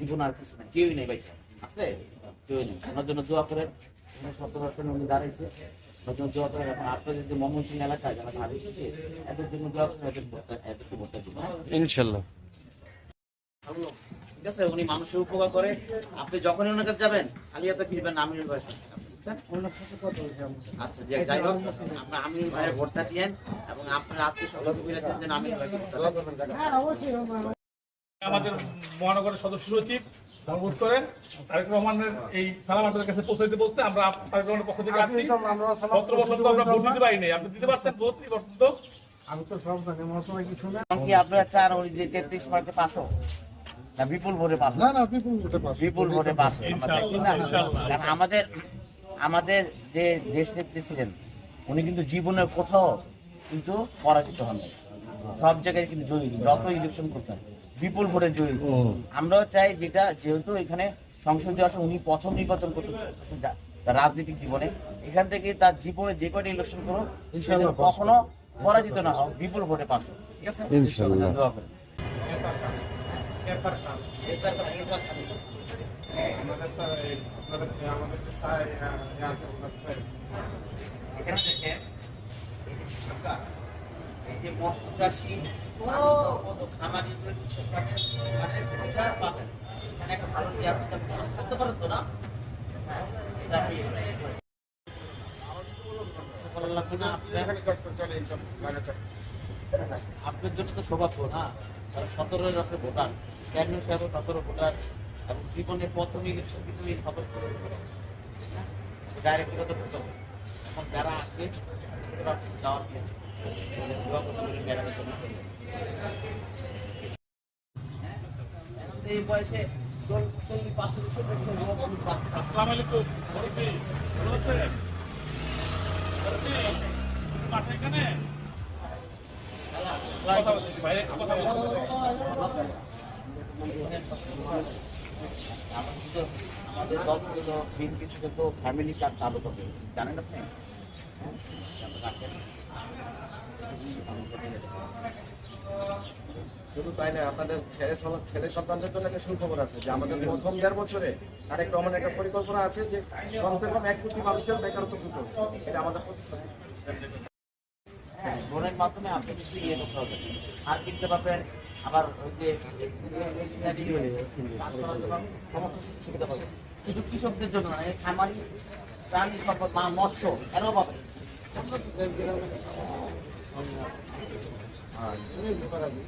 জীবন আর কিছু না কেউই নেই বাইচা। আছে? কেউই নেই। ওনার জন্য দোয়া করেন উনি দাঁড়াইছে। ওনার জন্য দোয়া করেন এখন আপনার যদি ময়মনসিং এলাকায় যারা ভালো এসেছে এদের জন্য দোয়া করেন এদের এদেরকে ভোটটা? ইনশাল্লাহ। ঠিক আছে? উনি মানুষের উপকার করে। আপনি যখনই ওনার কাছে যাবেন খালি হাতে ফিরবেন ভাইয়ের আচ্ছা? যে যাই হোক আপনার আমিনুল ভাইয়ের ভোটটা দিয়েন এবং আপনার আত্মীয় মিলে যেন আমাদের মহানগরের সদস্য সচিব অনুরোধ করেন তারেক রহমানের এই সালাম আপনাদের কাছে পৌঁছে দিতে বলতে আমরা তারেক রহমানের পক্ষ থেকে আসছি। সতেরো বছর তো আমরা ভোট দিতে পারিনি আপনি দিতে পারছেন ভোট এই বছর তো। আমি তো সব জানি আমার কিছু না। কি আপনারা চান ওই যে তেত্রিশ মার্কে পাশো না বিপুল ভোটে পাশো না না বিপুল ভোটে পাস বিপুল ভোটে পাশো ইনশাআল্লাহ, ইনশাআল্লাহ। কারণ আমাদের আমাদের যে দেশ নেত্রী ছিলেন উনি কিন্তু জীবনের কোথাও কিন্তু পরাজিত হন নাই। সব জায়গায় কিন্তু জয়ী যত ইলেকশন করছেন। বিপুল ভোটে জয়ী আমরাও চাই যেটা যেহেতু এখানে সংসদীয় আসন উনি প্রথম নির্বাচন করতে তার রাজনৈতিক জীবনে এখান থেকে তার জীবনে যে কয়টা ইলেকশন করো কখনো পরাজিত না হোক বিপুল ভোটে হোক। ঠিক আছে ইনশাআল্লাহ। দোয়া করেন। এখানে দেখেন এই এখানে একটা আপনার জন্য তো সৌভাগ্য না। সতেরো রকমের ভোটার। চেয়ারম্যান সাহেব সতেরো ভোটার। এবং জীবনের প্রথম এই সতেরো ডাইরেক্ট। এখন যারা আছে তাদের এই বয়সে চল- চল্লিশ। আমাদের তো- চালু করবে জানেন আপনি শুধু তাই না আপনাদের ছেলে ছেলে সন্তানদের জন্য একটা সুখবর আছে যে আমাদের প্রথম দেড় বছরে তারেক রহমানের একটা পরিকল্পনা আছে যে কমসে কম এক কোটি মানুষের বেকারত্ব করবে এটা আমাদের প্রতিশ্রুতি। হ্যাঁ মাধ্যমে ইয়ে করতে হবে। আর কিনতে পারবেন, আবার সুবিধা পাবেন কৃষকদের জন্য এই খামারি, প্রাণী সম্পদ মৎস্য, এরাও 똑같은 냄새라고. 아, 형님 숟가락이.